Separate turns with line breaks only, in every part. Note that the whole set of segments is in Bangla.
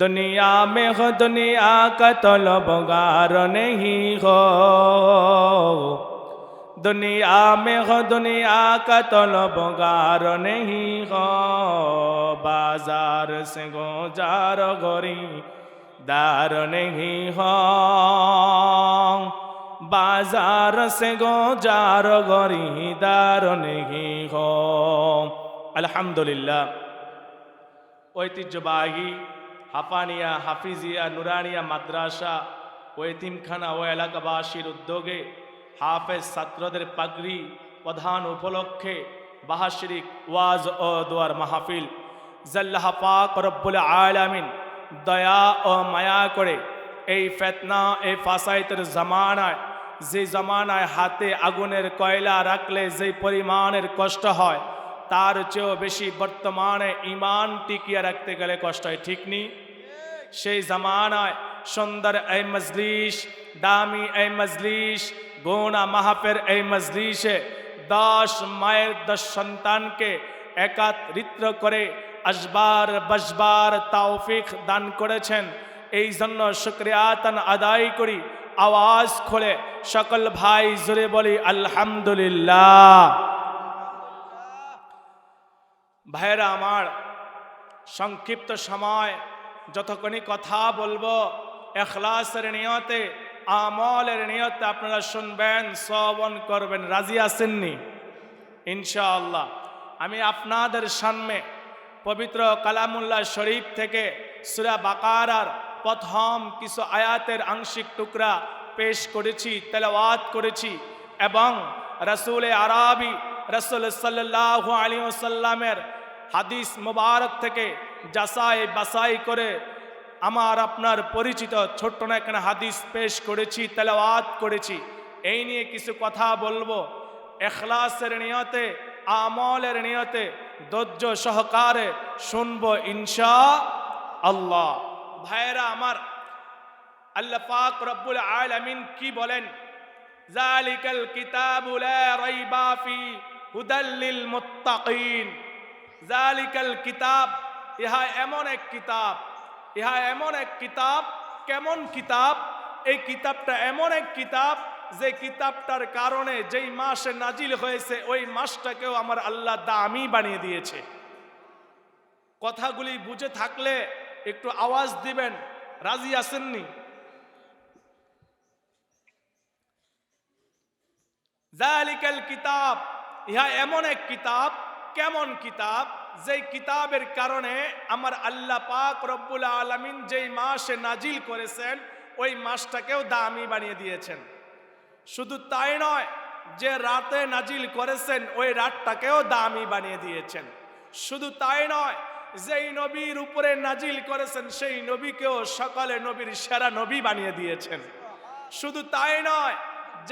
दुनिया में हो दुनिया का तलबगार नहीं हो दुनिया में हो दुनिया का तलबगार नहीं हो बाजार से गोजार गोरी दार नहीं हो बाजार से गोजार गोरी दार नहीं हो अल्हम्दुलिल्लाह ঐতিহ্যবাহী হাফানিয়া, হাফিজিয়া, নুরানিয়া, মাদ্রাসা ও এতিমখানা ও এলাকাবাসীর উদ্যোগে হাফেজ ছাত্রদের পাগড়ি প্রধান উপলক্ষে বাহাশরিক ওয়াজ ও দোয়ার মাহফিল। জাল্লাহ পাক রব্বুল আলামিন দয়া ও মায়া করে এই ফেতনা, এই ফাসাইতের জামানায়, যে জামানায় হাতে আগুনের কয়লা রাখলে যে পরিমাণের কষ্ট হয় তার চেয়েও বেশি বর্তমানে ইমান টিকিয়ে রাখতে গেলে কষ্ট হয়, ঠিক নি? সেই জামানায় সুন্দর এই মজলিস, দামি এই মজলিস, গোনা মাহাফের এই মজলিসে দশ মায়ের দশ সন্তানকে একাত্রিত করে আসবার বসবার তৌফিক দান করেছেন। এই জন্য শুক্রিয়াতন আদায় করি, আওয়াজ খোলে সকল ভাই জুড়ে বলি, আলহামদুলিল্লাহ। ভাইরা আমার, সংক্ষিপ্ত সময়, যতক্ষণই কথা বলব, এখলাসের নিয়তে, আমলের নিয়তে আপনারা শুনবেন, শ্রবণ করবেন, রাজি আসেননি ইনশাআল্লাহ। আমি আপনাদের সামনে পবিত্র কালামুল্লাহ শরীফ থেকে সুরা বাকারার প্রথম কিছু আয়াতের আংশিক টুকরা পেশ করেছি, তেলাওয়াত করেছি এবং রসুল আরবি, রসুল সাল্লাহ আলী সাল্লামের হাদিস মোবারক থেকে যাচাই বাসাই করে আমার আপনার পরিচিত ছোট্ট না এখানে হাদিস পেশ করেছি, তেলাওয়াত করেছি। এই নিয়ে কিছু কথা বলব। এখলাসের নিয়তে, আমলের নিয়তে, ধৈর্য সহকারে শুনব ইনশা আল্লাহ। ভাইরা আমার, আল্লাহ পাক রব্বুল আলামিন কি বলেন? জালিকাল কিতাবু লা রাইবা ফি হুদাল লিল মুত্তাকিন। জালিকাল কিতাব, ইহা এমন এক কিতাব, ইহা এমন এক কিতাব, কেমন কিতাব? এই কিতাবটা এমন এক কিতাব, যে কিতাবটার কারণে যেই মাসে নাজিল হয়েছে, ওই মাসটাকেও আমার আল্লাহ দামি বানিয়ে দিয়েছে। কথাগুলি বুঝে থাকলে একটু আওয়াজ দিবেন, রাজি আসেননি জালিকাল কিতাব, ইহা এমন এক কিতাব কেমন কিতাব? যেই কিতাবের কারণে আমার আল্লাহ পাক রব্বুল আলমিন যেই মাসে নাজিল করেছেন, ওই মাসটাকেও দামি বানিয়ে দিয়েছেন। শুধু তাই নয়, যে রাতে নাজিল করেছেন, ওই রাতটাকেও দামি বানিয়ে দিয়েছেন। শুধু তাই নয়, যেই নবীর উপরে নাজিল করেছেন, সেই নবীকেও সকালে নবীর সেরা নবী বানিয়ে দিয়েছেন। শুধু তাই নয়,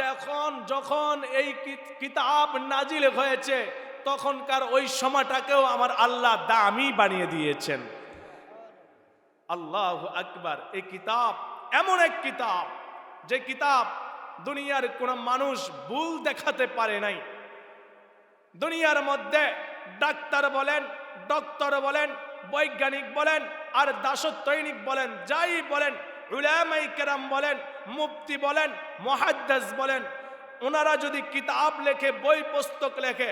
যখন যখন এই কিতাব নাজিল হয়েছে তখনকার ওই সময়টাকেও আমার আল্লাহ দামি বানিয়ে দিয়েছেন। আল্লাহ আকবার এই কিতাব এমন এক কিতাব, যে কিতাব দুনিয়ার কোন মানুষ ভুল দেখাতে পারে নাই। দুনিয়ার মধ্যে ডাক্তার বলেন, ডক্টর বলেন, বৈজ্ঞানিক বলেন, আর দাসত্বৈনিক বলেন, যাই বলেন উলামাই কেরাম বলেন, মুফতি বলেন, মহাদ্দাস বলেন ওনারা যদি কিতাব লেখে, বই পুস্তক লেখে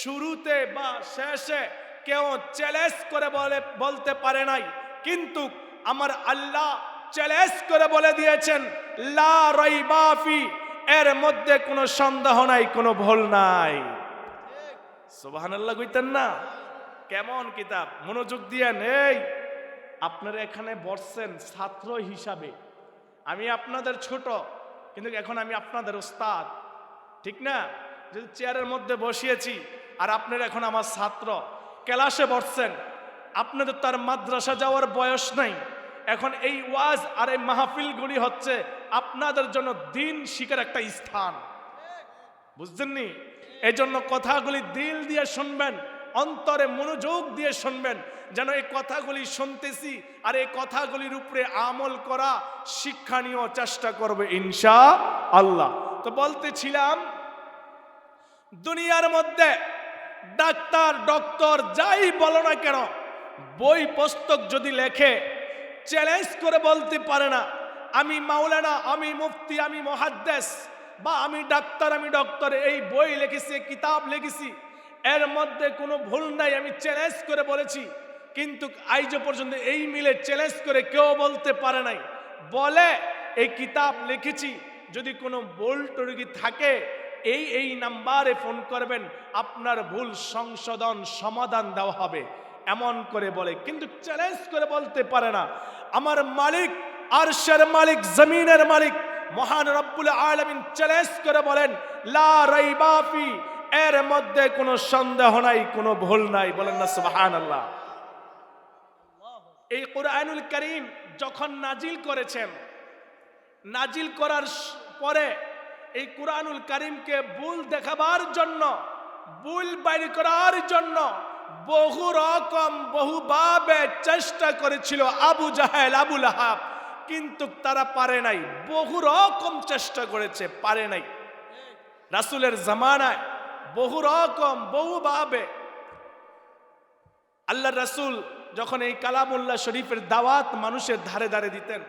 শুরুতে বা শেষে কেউ চ্যালেঞ্জ করে বলে, বলতে পারে নাই। কিন্তু আমার আল্লাহ চ্যালেঞ্জ করে বলে দিয়েছেন, লা রাইবাফি এর মধ্যে কোনো সন্দেহ নাই, কোনো ভুল নাই। সুবহানাল্লাহ কইতেন না? কেমন কিতাব? মনোযোগ দিয়ে নেই। আপনারা এখানে বসছেন ছাত্র হিসাবে। আমি আপনাদের ছোট, কিন্তু এখন আমি আপনাদের ওস্তাদ। ঠিক না? যদি চেয়ারের মধ্যে বসিয়েছি আর আপনার এখন আমার ছাত্র। ক্লাসে বসছেন। আপনাদের তার মাদ্রাসা যাওয়ার বয়স নাই। এখন এই ওয়াজ আর এই মাহফিলগুলি হচ্ছে আপনাদের জন্য দিন শিকার একটা স্থান। বুঝছেননি? এই জন্য কথাগুলি দিল দিয়ে শুনবেন, অন্তরে মনোযোগ দিয়ে শুনবেন, যেন এই কথাগুলি শুনতেছি আর এই কথাগুলির উপরে আমল করা শিক্ষা শিক্ষণীয় চেষ্টা করবে ইনশা আল্লাহ। তো বলতেছিলাম, দুনিয়ার মধ্যে ডাক্তার, ডক্টর যাই বলো না কেন, বই পুস্তক যদি লেখে চ্যালেঞ্জ করে বলতে পারে না, আমি মাওলানা, আমি মুফতি, আমি মহাদ্দেশ, বা আমি ডাক্তার, আমি ডক্টর, এই বই লিখেছি, কিতাব লিখেছি, এর মধ্যে কোনো ভুল নাই, আমি চ্যালেঞ্জ করে বলেছি, কিন্তু আইজ পর্যন্ত এই মিলে চ্যালেঞ্জ করে কেউ বলতে পারে নাই। বলে, এই কিতাব লিখেছি, যদি কোনো ভুল টুরুগি থাকে এই এই নাম্বারে ফোন করবেন, আপনার ভুল সংশোধন সমাধান দেওয়া হবে। এমন করে বলে, কিন্তু চ্যালেঞ্জ করে বলতে পারে না। আমার মালিক, আরশের মালিক, জমিনের মালিক, মহান রব্বুল আলামিন চ্যালেঞ্জ করে বলেন, লা রাইবাফি এর মধ্যে কোনো সন্দেহ নাই, কোনো ভুল নাই। বলেন না, সুবহানাল্লাহ। এই কোরআনুল করিম যখন নাজিল করেছেন, নাজিল করার পরে এই কোরআনুল করিমকে ভুল দেখাবার জন্য, ভুল বাইর করার জন্য বহু রকম বহুভাবে চেষ্টা করেছিল আবু জাহেল আবুল আহাব কিন্তু তারা পারে নাই। বহু রকম চেষ্টা করেছে, পারে নাই। রাসূলের জামানায় বহু রকম বহুভাবে আল্লাহ রাসূল যখন এই কালামুল্লাহ শরীফের দাওয়াত মানুষের ধারে ধারে দিতেন,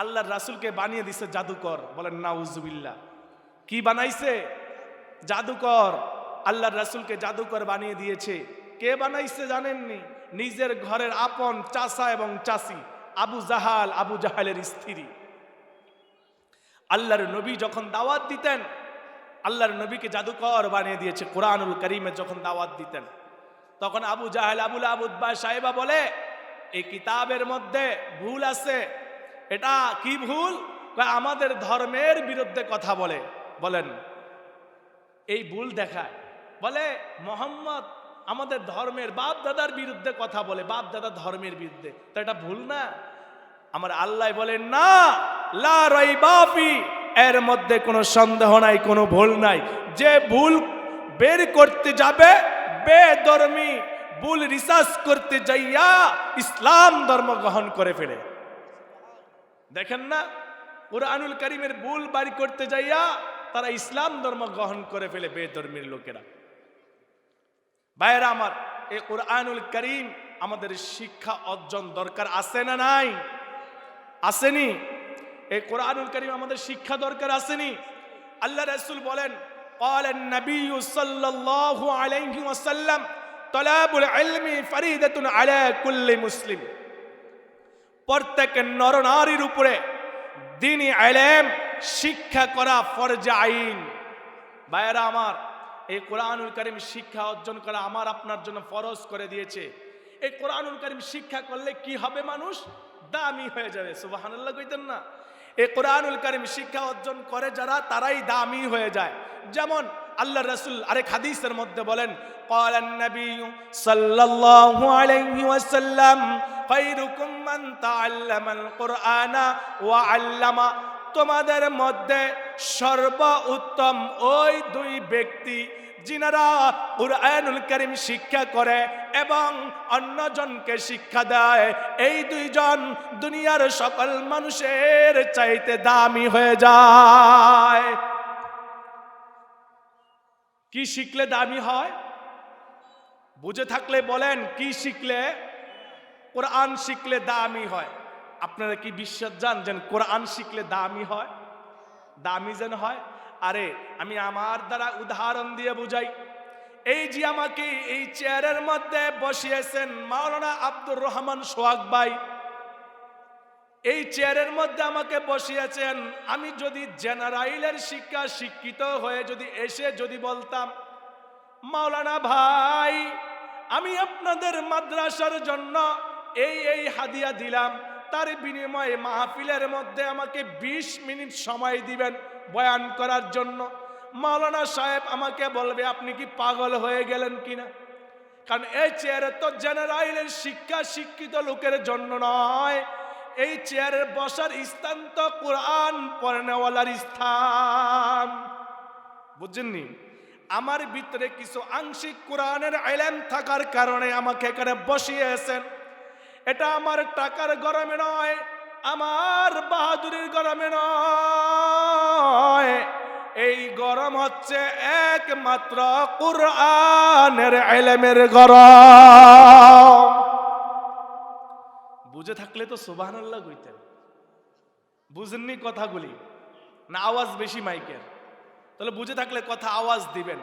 আল্লাহর রাসূলকে বানিয়ে দিছে জাদুকর। বলেন, নাউজুবিল্লাহ। কি বানাইছে? জাদুকর। আল্লাহর রাসূলকে জাদুকর বানিয়ে দিয়েছে। কে বানাইছে জানেননি? নিজের ঘরের আপন চাষা এবং চাচি আবু জাহাল, আবু জাহালের স্ত্রী। আল্লাহর নবী যখন দাওয়াত দিতেন, আল্লাহর নবীকে জাদুকর বানিয়ে দিয়েছে, কোরআনুল করিমে যখন দাওয়াত দিতেন। তখন আবু জাহেল আবুল আবুদ্বা সাহেবা বলে এই কিতাবের মধ্যে ভুল আছে। এটা কি ভুল? আমাদের ধর্মের বিরুদ্ধে কথা বলে। বলেন, এই ভুল দেখায়। বলে, মোহাম্মদ আমাদের ধর্মের বাপ দাদার বিরুদ্ধে কথা বলে বাপ দাদা ধর্মের বিরুদ্ধে। তো এটা ভুল না? আমার আল্লাহ বলেন, না, লা রাইবাফি এর মধ্যে কোনো সন্দেহ নাই, কোনো ভুল নাই। যে ভুল বের করতে যাবে বেধর্মী ভুল রিসার্চ করতে যাইয়া ইসলাম ধর্ম গ্রহণ করে ফেলে। দেখেন না, কোরআনুল করিমের ভুল বাড়ি করতে যাইয়া তারা ইসলাম ধর্ম গ্রহণ করে ফেলে বেধর্মীর লোকেরা ভাইয়েরা আমার এই কোরআনুল করিম আমাদের শিক্ষা অর্জন দরকার আছে না নাই আসেনি এই কোরআনুল করিম আমাদের শিক্ষা দরকার আসেনি আল্লাহ রাসূল বলেন قال النبي صلى الله عليه وسلم طلب العلم فريدة على كل مسلم প্রত্যেক নরনারীর উপরে দিনী আলেম শিক্ষা করা ফরজে আইন ভাইয়েরা আমার এই কোরআনুল করিম শিক্ষা অর্জন করা আমার আপনার জন্য ফরজ করে দিয়েছে এই কোরআনুল করিম শিক্ষা করলে কি হবে মানুষ দামি হয়ে যাবে সুবহানাল্লাহ কইতেন না এই কোরআনুল করিম শিক্ষা অর্জন করে যারা তারাই দামি হয়ে যায় যেমন আল্লাহ রসুল আরেক হাদিসের মধ্যে বলেন قال النبي صلى الله عليه وسلم خيركم من تعلم القرآن وعلم তোমাদের মধ্যে সর্ব উত্তম ওই দুই ব্যক্তি, যিনারা কুরআনুল করিম শিক্ষা করে এবং অন্যজনকে শিক্ষা দেয়, এই দুইজন দুনিয়ার সকল মানুষের চাইতে দামি হয়ে যায়। কি শিখলে দামি হয়? বুঝে থাকলে বলেন, কি শিখলে? কোরআন শিখলে দামি হয়। আপনারা কি বিশ্বাস জান যেন কোরআন শিখলে দামি হয়? দামি যেন হয়? আরে, আমি আমার দ্বারা উদাহরণ দিয়ে বুঝাই। এই যে আমাকে এই চেয়ারের মধ্যে বসিয়েছেন মাওলানা আব্দুর রহমান সোহাগ ভাই। এই চেয়ারের মধ্যে আমাকে বসিয়েছেন, আমি যদি জেনারেলের শিক্ষা শিক্ষিত হয়ে যদি এসে যদি বলতাম, মাওলানা ভাই, আমি আপনাদের মাদ্রাসার জন্য এই এই হাদিয়া দিলাম। তার বিনিময়ে মাহফিলের মধ্যে আমাকে ২০ মিনিট সময় দিবেন বয়ান করার জন্য। মাওলানা সাহেব আমাকে বলবে, আপনি কি পাগল হয়ে গেলেন কিনা? কারণ এই চেয়ারে তো জেনারেলের শিক্ষা শিক্ষিত লোকের জন্য নয়। এই চেয়ারের বসার স্থান তো কোরআন পড়নেওয়ালার স্থান। বুঝছেননি আমার ভিতরে কিছু আংশিক কোরআনের আইলেম থাকার কারণে আমাকে এখানে বসিয়েছেন। এটা আমার টাকার গরমে নয়, আমার বাহাদুরির গরমে নয়। এই গরম হচ্ছে একমাত্র কোরআনের আইলেমের গরম। বুঝে থাকলে তো সোবাহান আল্লাহ কইতেন। বুঝেননি কথাগুলি? না, আওয়াজ বেশি মাইকের। তাহলে বুঝে থাকলে কথা আওয়াজ দিবেন।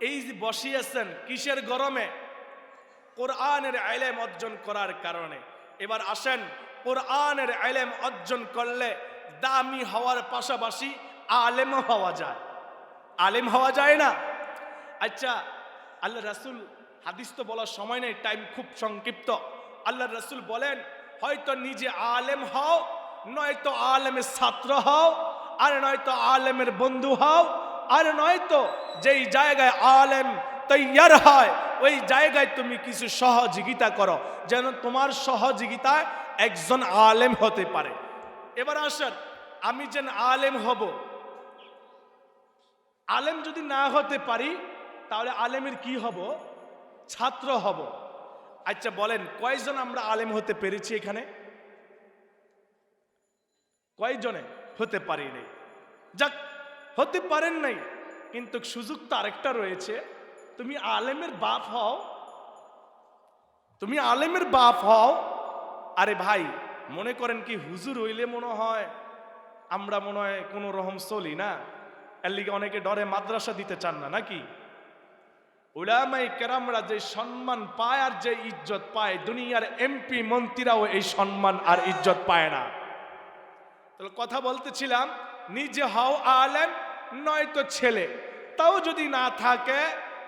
এই যে বসিয়েছেন, কিসের গরমে? কোরআনের আইলেম অর্জন করার কারণে। এবার আসেন, কোরআনের আইলেম অর্জন করলে দামি হওয়ার পাশাপাশি আলেম হওয়া যায়। আলেম হওয়া যায় না? আচ্ছা আল্লাহ রাসুল, হাদিস তো বলার সময় নেই টাইম খুব সংক্ষিপ্ত। আল্লাহ রাসুল বলেন, হয়তো নিজে আলেম হও, নয়তো আলেমের ছাত্র হও, আর নয়তো আলেমের বন্ধু হও, আর নয়তো যেই জায়গায় আলেম তৈয়ার হয় ওই জায়গায় তুমি কিছু সহযোগিতা করো, যেন তোমার সহযোগিতায় একজন আলেম হতে পারে। এবার আসেন, আমি যেন আলেম হব। আলেম যদি না হতে পারি, তাহলে আলেমের কি হব? ছাত্র হব। আচ্ছা বলেন, কয়জন আমরা আলেম হতে পেরেছি এখানে? কয়জনে? হতে পারি নাই। যাক, হতে পারেন নাই, কিন্তু সুযোগ তো আরেকটা রয়েছে। তুমি আলেমের বাপ হও, তুমি আলেমের বাপ হও, আরে ভাই, মনে করেন কি হুজুর হইলে মনে হয় আমরা মনে হয় কোনো রকম চলি না। এর লিগে অনেকে ডরে মাদ্রাসা দিতে চান না, নাকি? উলামাই কেরামরা যে সম্মান পায় আর যে ইজ্জত পায়, দুনিয়ার এমপি মন্ত্রীরাও এই সম্মান আর ইজ্জত পায় না। তাহলে কথা বলতেছিলাম, নিজে হও আলেম, নয়তো ছেলে। তাও যদি না থাকে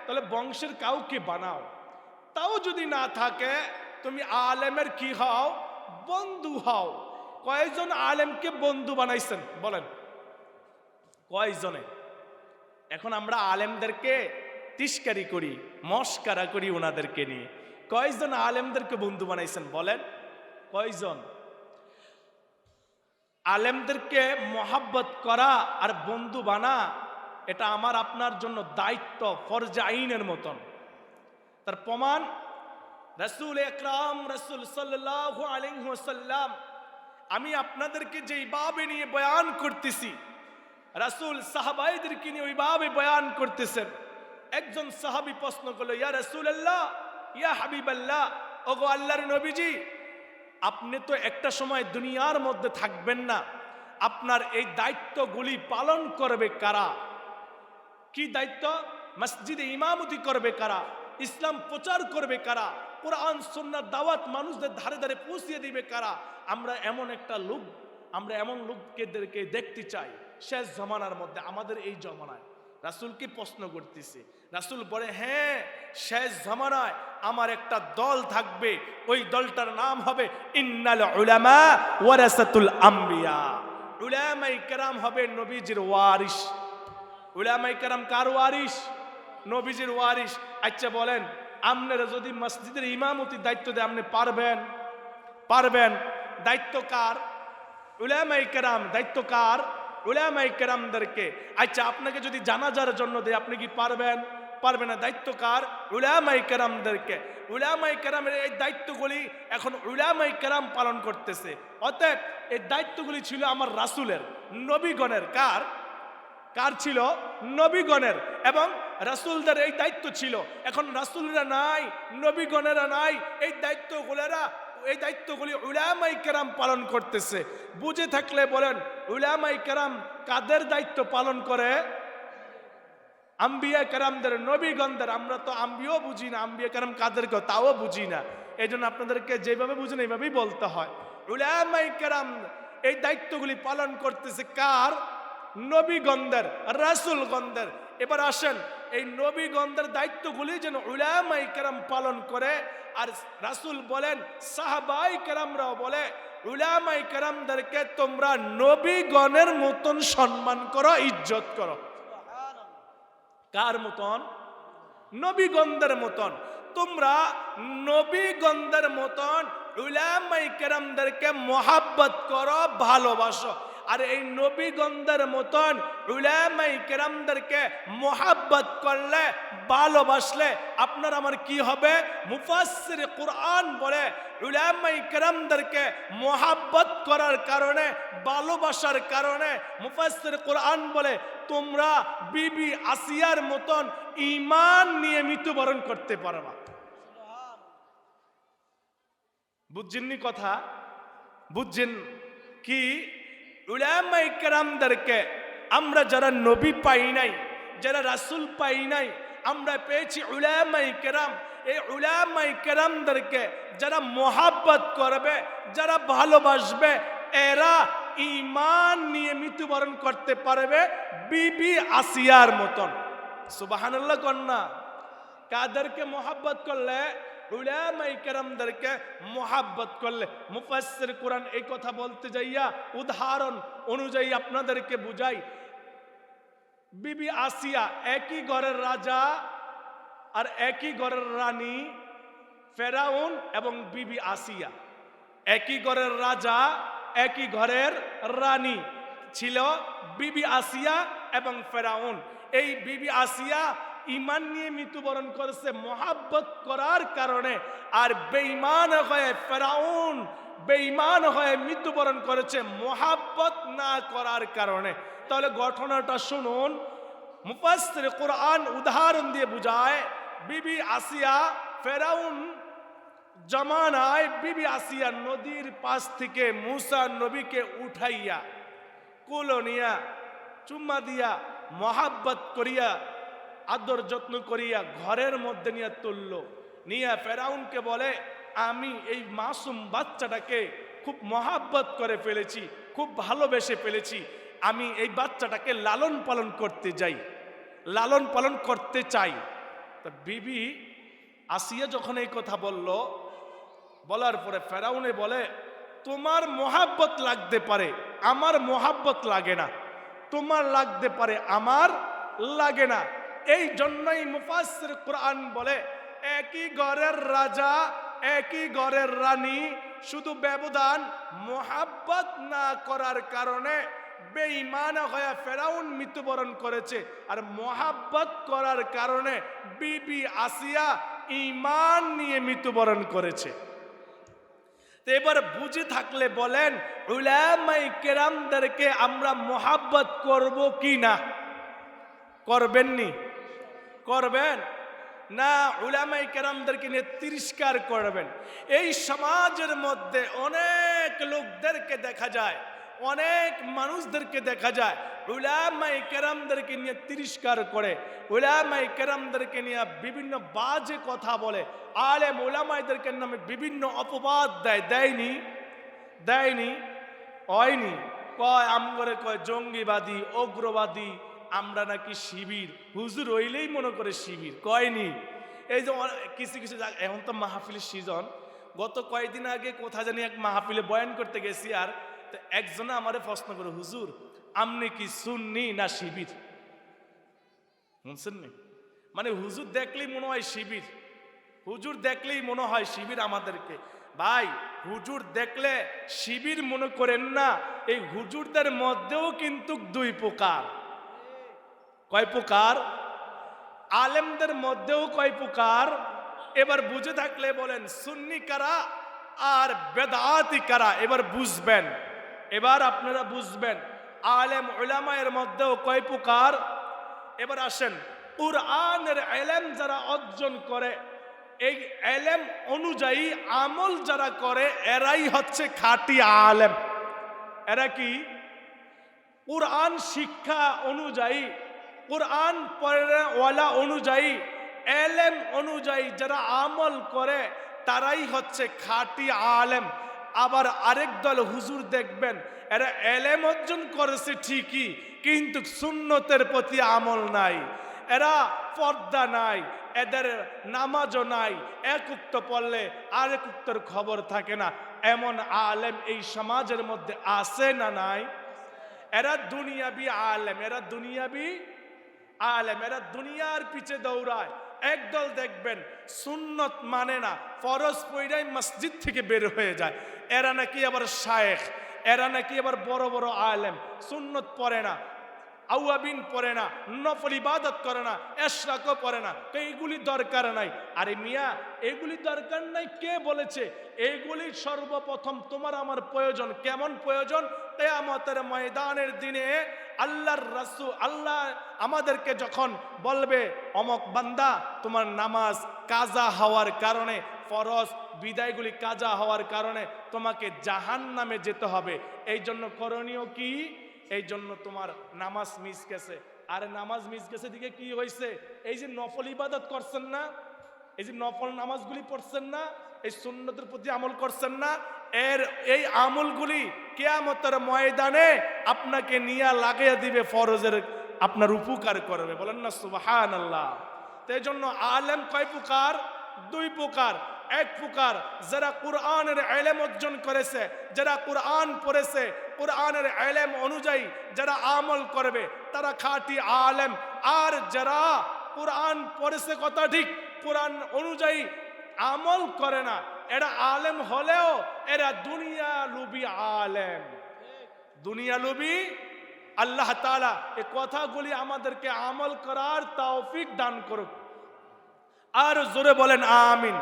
তাহলে বংশের কাউকে বানাও। তাও যদি না থাকে, তুমি আলেমের কি হও? বন্ধু হও। কয়েকজন আলেমকে বন্ধু বানাইছেন? বলেন। কয়েকজনে এখন আমরা আলেমদেরকে তিস্কারি করি, মস্কারা করি ওনাদেরকে নিয়ে। কয়েকজন আলেমদেরকে বন্ধু বানাইছেন? বলেন। কয়জন? আলেমদেরকে মহাব্বত করা আর বন্ধু বানা এটা আমার আপনার জন্য দায়িত্ব, ফরজে আইনের মতন। তার প্রমাণ, রসুল একরাম, রসুল সাল্লাহ আলিহাসাল্লাম আমি আপনাদেরকে যেইভাবে নিয়ে বয়ান করতেছি, রাসুল সাহাবাইদেরকে নিয়ে ওইভাবে বয়ান করতেছেন। একজন সাহাবি প্রশ্ন করল, ইয়া রসুল আল্লাহ ইয়া হাবিব আল্লাহ ওগো আল্লাহর নবীজি, আপনি তো একটা সময় দুনিয়ার মধ্যে থাকবেন না। আপনার এই দায়িত্বগুলি পালন করবে কারা? কি দায়িত্ব? মসজিদে ইমামতি করবে কারা? ইসলাম প্রচার করবে কারা? কোরআন সন্ন্যার দাওয়াত মানুষদের ধারে ধারে পৌঁছিয়ে দিবে কারা? আমরা এমন একটা লোক, আমরা এমন লোককে দেখতে চাই শেষ জমানার মধ্যে, আমাদের এই জমানায়। রাসুলকে প্রশ্ন করতেছে? রাসুল বলে হ্যাঁ শেষ জমানায় আমার একটা দল থাকবে। ওই দলটার নাম হবে ইন্নাল উলামা ওয়ারাসাতুল আম্বিয়া। উলামাই কেরাম হবে নবীজির ওয়ারিস উলামাই কেরাম কার ওয়ারিস নবীজির ওয়ারিস আচ্ছা বলেন, আপনারা যদি মসজিদের ইমামতির দায়িত্ব দেয়, আপনি পারবেন? পারবেন। দায়িত্ব কার? উলামাই কেরাম, দায়িত্ব কার? উলামাই কেরামদেরকে। আচ্ছা আপনাকে যদি জানাজার জন্য দেয়, আপনি কি পারবেন? পারবে না। দায়িত্ব কার? উলামাই কেরামদেরকে। উলামাই কেরামের এই দায়িত্বগুলি এখন উলামাই কেরাম পালন করতেছে। অতএব, এই দায়িত্বগুলি ছিল আমার রাসুলের, নবীগণের। কার? কার ছিল? নবীগণের। এবং রাসুলদের এই দায়িত্ব ছিল। এখন রাসুলরা নাই, নবীগণেরা নাই। এই দায়িত্বগুলোরা, এই দায়িত্বগুলি উলামাই কেরাম পালন করতেছে। বুঝে থাকলে বলেন উলামাই কেরাম কাদের দায়িত্ব পালন করে? আম্বিয়া কেরামদের, নবীগণদের। আমরা তো আম্বিও বুঝি না। আম্বিয়া কেরাম কাদেরকে তাও বুঝি না। এই জন্য আপনাদেরকে যেভাবে বুঝেন, এইভাবেই বলতে হয়। উলামাই কেরাম এই দায়িত্বগুলি পালন করতেছে কার? নবীগণদের রাসুলগণদের এবার আসেন, এই নবীগণদের দায়িত্বগুলি যেন উলামাই কেরাম পালন করে। আর রাসুল বলেন সাহাবাই কেরামরাও বলে উলামাই কেরামদেরকে তোমরা নবীগণের মতন সম্মান করো, ইজ্জত করো। কার মতন? নবীগণদের মতন। তোমরা নবীগণদের মতন উলামাই কেরামদেরকে মহাব্বত করো, ভালোবাসো। আর এই নবীগণদের মতন উলামাই কেরামদেরকে মোহাব্বত করলে, ভালোবাসলে আপনার আমার কি হবে? মুফাসসির কোরআন বলে উলামাই কেরামদেরকে মোহাব্বত করার কারণে, ভালোবাসার কারণে মুফাসসির কোরআন বলে তোমরা বিবি আসিয়ার মতন ঈমান নিয়ে মৃত্যুবরণ করতে পারবা। বুঝছেননি কথা? বুঝছেন কি? উলামাই কেরামদেরকে আমরা যারা নবী পাই নাই, যারা রাসূল পাই নাই, আমরা পেয়েছি উলামাই কেরাম। এই উলামাই কেরামদেরকে যারা মোহাব্বত করবে, যারা ভালোবাসবে, এরা ইমান নিয়ে মৃত্যুবরণ করতে পারবে বিবি আসিয়ার মতন। সুবাহান্লাহ কন্যা, কাদেরকে মোহাব্বত করলে উলামাই কেরামদেরকে মোহাব্বত করলে, মুফাসসির কোরআন এই কথা বলতে যাইয়া, উদাহরণ অনুযায়ী আপনাদেরকে বুঝাই। বিবি আসিয়া একই ঘরের রাজা আর একই ঘরের রানী, ফেরাউন এবং বিবি আসিয়া। একই ঘরের রাজা, একই ঘরের রানী ছিল বিবি আসিয়া এবং ফেরাউন। এই বিবি আসিয়া ইমান নিয়ে মৃত্যুবরণ করেছে, মহাব্বত করার কারণে আর বেঈমান হয়ে ফেরাউন, বেঈমান হয়ে মৃত্যুবরণ করেছে, মহাব্বত না করার কারণে। তাহলে ঘটনাটা শুনুন। মুফাসসির কোরআন উদাহরণ দিয়ে বুঝায়, বিবি আসিয়া ফেরাউন জমানায় বিবি আসিয়া নদীর পাশ থেকে মুসা নবীকে উঠাইয়া কুলনিয়া চুম্মা দিয়া মহাব্বত করিয়া আদর যত্ন করিয়া ঘরের মধ্যে নিয়ে তুলল। নিয়া ফেরাউনকে বলে, আমি এই মাসুম বাচ্চাটাকে খুব মহাব্বত করে ফেলেছি, খুব ভালোবেসে ফেলেছি। আমি এই বাচ্চাটাকে লালন পালন করতে যাই, লালন পালন করতে চাই। তা বিবি আসিয়া যখন এই কথা বলল, বলার পরে ফেরাউনে বলে, তোমার মোহাব্বত লাগতে পারে, আমার মোহাব্বত লাগে না। তোমার লাগতে পারে, আমার লাগে না। এই জন্যই মুফাসসির কোরআন বলে, একই ঘরের রাজা, একই ঘরের রানী, শুধু ব্যবধান, মোহাব্বত না করার কারণে বেঈমান হয়ে ফেরাউন মৃত্যুবরণ করেছে। আর মোহাব্বত করার কারণে বিবি আসিয়া ইমান নিয়ে মৃত্যুবরণ করেছে। তো এবার বুঝে থাকলে বলেন উলামাই কেরামদেরকে আমরা মোহাব্বত করব কি না? করবেননি? করবেন? না উলামাই কেরামদেরকে নিয়ে তিরস্কার করবেন। এই সমাজের মধ্যে অনেক লোকদেরকে দেখা যায়, অনেক মানুষদেরকে দেখা যায় উলামাই কেরামদেরকে নিয়ে তিরস্কার করে উলামাই কেরামদেরকে নিয়ে বিভিন্ন বাজে কথা বলে, আলেম উলামাইদেরকে নামে বিভিন্ন অপবাদ দেয়। দেয়নি? দেয়নি? হয়নি? কয় আমগরে কয় জঙ্গিবাদী অগ্রবাদী আমরা নাকি শিবির। হুজুর হইলেই মনে করে শিবির। কয়নি? এই যে কিছু কিছু এখন তো মাহফিলের সিজন গত কয়েকদিন আগে কোথা জানি এক মাহফিলে বয়ান করতে গেছি আর তো একজনে আমারে প্রশ্ন করে, হুজুর, আমনি কি সুন্নি না শিবির? শুনছেন? মানে হুজুর দেখলেই মনে হয় শিবির। হুজুর দেখলেই মনে হয় শিবির আমাদেরকে। ভাই, হুজুর দেখলে শিবির মনে করেন না, এই হুজুরদের মধ্যেও কিন্তু দুই প্রকার। কয় প্রকার? আলেমদের মধ্যেও কয় প্রকার? এবার বুঝে থাকলে বলেন, সুন্নি কারা আর বেদাতি কারা? এবার বুঝবেন। এবার আপনারা বুঝবেন, আলেম ওলামায়ের মধ্যেও কয় প্রকার? এবার আসেন, কুরআনের এলেম যারা অর্জন করে, এই এলেম অনুযায়ী আমল যারা করে, এরাই হচ্ছে খাঁটি আলেম। এরা কি? কোরআন শিক্ষা অনুযায়ী কোরআন ওয়ালা অনুযায়ী, এলেম অনুযায়ী যারা আমল করে, তারাই হচ্ছে খাঁটি আলেম। আবার আরেক দল হুজুর দেখবেন, এরা এলেম অর্জন করেছে ঠিকই, কিন্তু সুন্নতের প্রতি আমল নাই। এরা পর্দা নাই, এদের নামাজও নাই, এক উক্ত পড়লে আরেক উক্তর খবর থাকে না। এমন আলেম এই সমাজের মধ্যে আছে না নাই? এরা দুনিয়াবি আলেম, এরা দুনিয়াবি আলেম এরা দুনিয়ার পিছে দৌড়ায়। একদল দেখবেন সুন্নত মানে না, ফরজ পইরাই মসজিদ থেকে বের হয়ে যায়। এরা নাকি আবার শায়েখ, এরা নাকি আবার বড় বড় আলেম। সুন্নত পড়ে না আউয়াবিন পড়ে না, নফল ইবাদত করে না, এশরাকও পড়ে না, তো এইগুলি দরকার নাই। আরে মিয়া, এগুলি দরকার নাই, কে বলেছে? এইগুলি সর্বপ্রথম তোমার আমার প্রয়োজন। কেমন প্রয়োজন? কেয়ামতের ময়দানের দিনে আল্লাহর রাসূল, আল্লাহ আমাদেরকে যখন বলবে, অমক বান্দা, তোমার নামাজ কাজা হওয়ার কারণে, ফরজ বিদায়গুলি কাজা হওয়ার কারণে তোমাকে জাহান নামে যেতে হবে। এই জন্য করণীয় কি? এই জন্য তোমার নামাজ মিস গেছে। আর নামাজ মিস গেছে দিকে কি হয়েছে এই যে নফল ইবাদত করছেন না, এই যে নফল নামাজগুলি পড়ছেন না, এই সুন্নতের প্রতি আমল করছেন না এর এই আমলগুলি কেয়ামতের ময়দানে আপনাকে নিয়ে লাগিয়ে দিবে, ফরজের আপনার উপকার করবে। বলেন না সুবাহান আল্লাহ তাই জন্য আলেম কয় প্রকার? দুই প্রকার। এক প্রকার, যারা কোরআনের এলেম অর্জন করেছে, যারা কোরআন পড়েছে, কোরআনের এলেম অনুযায়ী যারা আমল করবে, তারা খাঁটি আলেম। আর যারা কোরআন পড়েছে কথা ঠিক, কোরআন অনুযায়ী আমল করে না এরা আলেম হলেও এরা দুনিয়া লুবি আলেম। দুনিয়া লুবি আল্লাহ তালা এ কথাগুলি আমাদেরকে আমল করার তৌফিক দান করুক। আর জোরে বলেন আমিন।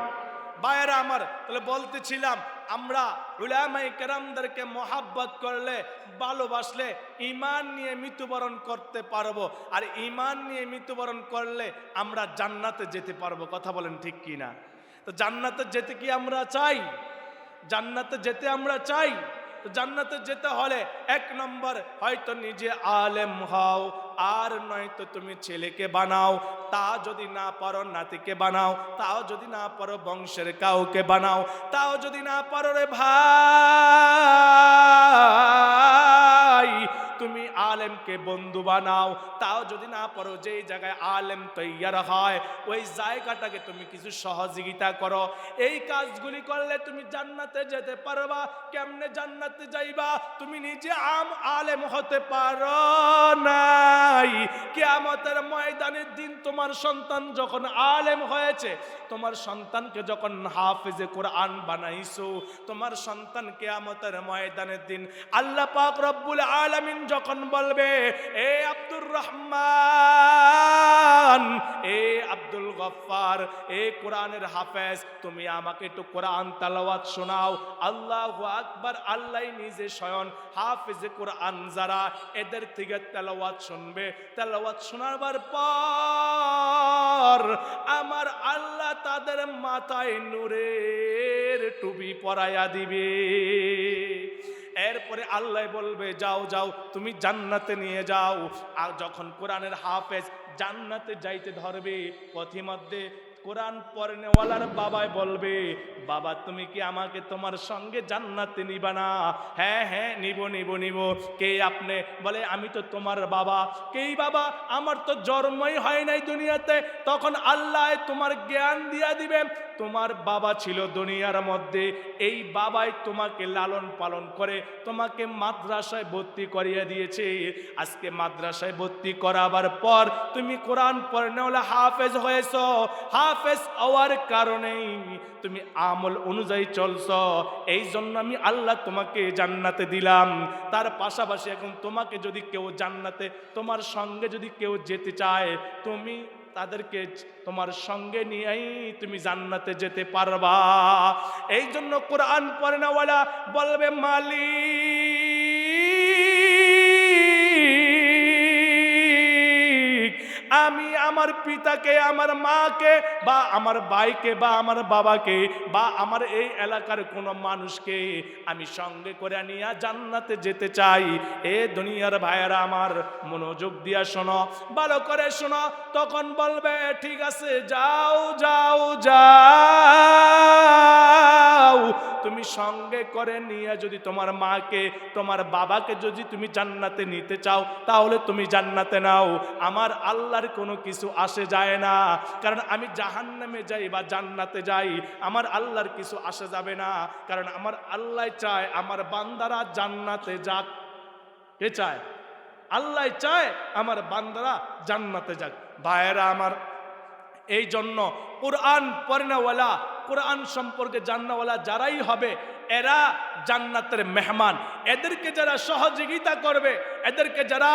বায়েরা আমার, তাহলে বলতেছিলাম, আমরা উলামাই কেরামদেরকে মহাব্বত করলে, ভালোবাসলে ইমান নিয়ে মৃত্যুবরণ করতে পারব। আর ইমান নিয়ে মৃত্যুবরণ করলে আমরা জান্নাতে যেতে পারব। কথা বলেন ঠিক কি না তো জান্নাতে যেতে কি আমরা চাই? জান্নাতে যেতে আমরা চাই? তো জান্নাতে যেতে হলে এক নম্বর হয়তো নিজে আলেম হও, আর নয়তো তুমি ছেলেকে বানাও। তা যদি না পারো, নাতিকে বানাও। তাও যদি না পারো, বংশের কাউকে বানাও। তাও যদি না পারো রে ভাই, তুমি আলেমকে বন্ধু বানাও। তাও যদি না পারো, যেই জায়গায় আলেম তৈয়ার হয়, ওই জায়গাটাকে তুমি কিছু সহযোগিতা করো। এই কাজগুলি করলে তুমি জান্নাতে যেতে পারবা। কেমনে জান্নাতে যাইবা? তুমি নিজে আম আলেম হতে পারো নাই। কিয়ামতের ময়দানের দিন তোমার সন্তান যখন আলেম হয়েছে, তোমার সন্তানকে যখন হাফেজে কোরআন বানাইছো, তোমার সন্তান কিয়ামতের ময়দানের দিন আল্লাহ পাক রব্বুল আলামিন যখন বলবে, এ আব্দুর রহমান, এ আব্দুল গফফার, এ কোরআনের হাফেজ, তুমি আমাকে একটু কোরআন তালাওয়াত শোনাও। আল্লাহ আকবার আল্লাহ নিজে স্বয়ং হাফেজে কোরআন যারা, এদের থেকে তেলাওয়াত শুনবে। তেলাওয়াত শোনাবার পর আমার আল্লাহ তাদের মাথায় নূরের টুপি পরাইয়া দিবে। এরপরে আল্লাহ বলবে, যাও যাও, তুমি জান্নাতে নিয়ে যাও। আর যখন কোরআনের হাফেজ জান্নাতে যাইতে ধরবে, পথিমধ্যে কোরআন পড়নেওয়ালার বাবাই বলবে, বাবা, তুমি কি আমাকে তোমার সঙ্গে জান্নাতে নিবা না? হ্যাঁ হ্যাঁ নিব নিব নিব। কে আপনি বলে, আমি তো তোমার বাবা। কেই বাবা? আমার তো জন্মই হয় নাই দুনিয়াতে। তখন আল্লাহ তোমার জ্ঞান দিয়া দিবে তোমার বাবা ছিল দুনিয়ার মধ্যে, এই বাবাই তোমাকে লালন পালন করে, তোমাকে মাদ্রাসায় ভর্তি করিয়ে দিয়েছে। আজকে মাদ্রাসায় ভর্তি করাবার পর তুমি কোরআন হলে হাফেজ হয়েছ। হাফেজ হওয়ার কারণেই তুমি আমল অনুযায়ী চলছ। এই জন্য আমি আল্লাহ তোমাকে জান্নাতে দিলাম। তার পাশাপাশি এখন তোমাকে যদি কেউ জান্নাতে, তোমার সঙ্গে যদি কেউ যেতে চায়, তুমি তাদেরকে তোমার সঙ্গে নিয়েই তুমি জান্নাতে যেতে পারবা। এই জন্য কোরআন পড়ে না বলবে, মালিক আমি আমার পিতাকে, আমার মাকে বা আমার ভাইকে বা আমার বাবাকে বা আমার এই এলাকার কোনো মানুষকে আমি সঙ্গে করে নিয়ে জান্নাতে যেতে চাই। এ দুনিয়ার ভাইয়েরা আমার মনোযোগ দিয়া শোনো, ভালো করে শোনো, তখন বলবে, ঠিক আছে, যাও যাও যাও। তুমি সঙ্গে করে নিয়ে যদি তোমার মাকে, তোমার বাবাকে যদি তুমি জান্নাতে নিতে চাও, তাহলে তুমি জান্নাতে নাও। আমার আল্লাহর কোনো কিছু আসে যায় না। কারণ আমি জাহান্নামে যাই বা জান্নাতে যাই, আমার আল্লাহর কিছু আসে যাবে না। কারণ আমার আল্লাহ চায় আমার বান্দারা জান্নাতে যাক। কে চায়? আল্লাহ চায় আমার বান্দারা জান্নাতে যাক। ভাইয়েরা আমার, এই জন্য কোরআন পড়নাওয়ালা কোরআন সম্পর্কে জান্নাওয়ালা যারাই হবে, এরা জান্নাতের মেহমান। এদেরকে যারা সহযোগিতা করবে, এদেরকে যারা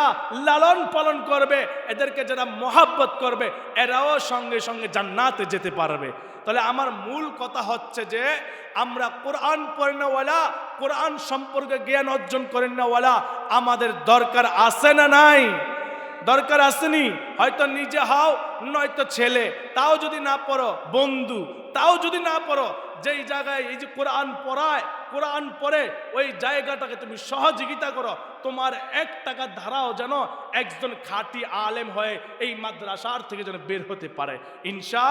লালন পালন করবে, এদেরকে যারা মহাব্বত করবে, এরাও সঙ্গে সঙ্গে জান্নাতে যেতে পারবে। তাহলে আমার মূল কথা হচ্ছে যে, আমরা কোরআন পড়নেওয়ালা, কোরআন সম্পর্কে জ্ঞান অর্জন করেন নাওয়ালা আমাদের দরকার আছে না নাই? দরকার আসেনি, হয়তো নিজে হও, নয়তো ছেলে। তাও যদি না পড়ো, বন্ধু। তাও যদি না পড়ো, যেই জায়গায় এই যে কোরআন পড়ায়, কোরআন পড়ে, ওই জায়গাটাকে তুমি সহযোগিতা করো। তোমার এক টাকা ধারাও যেন একজন খাঁটি আলেম হয়ে এই মাদ্রাসার থেকে যেন বের হতে পারে। ইনশা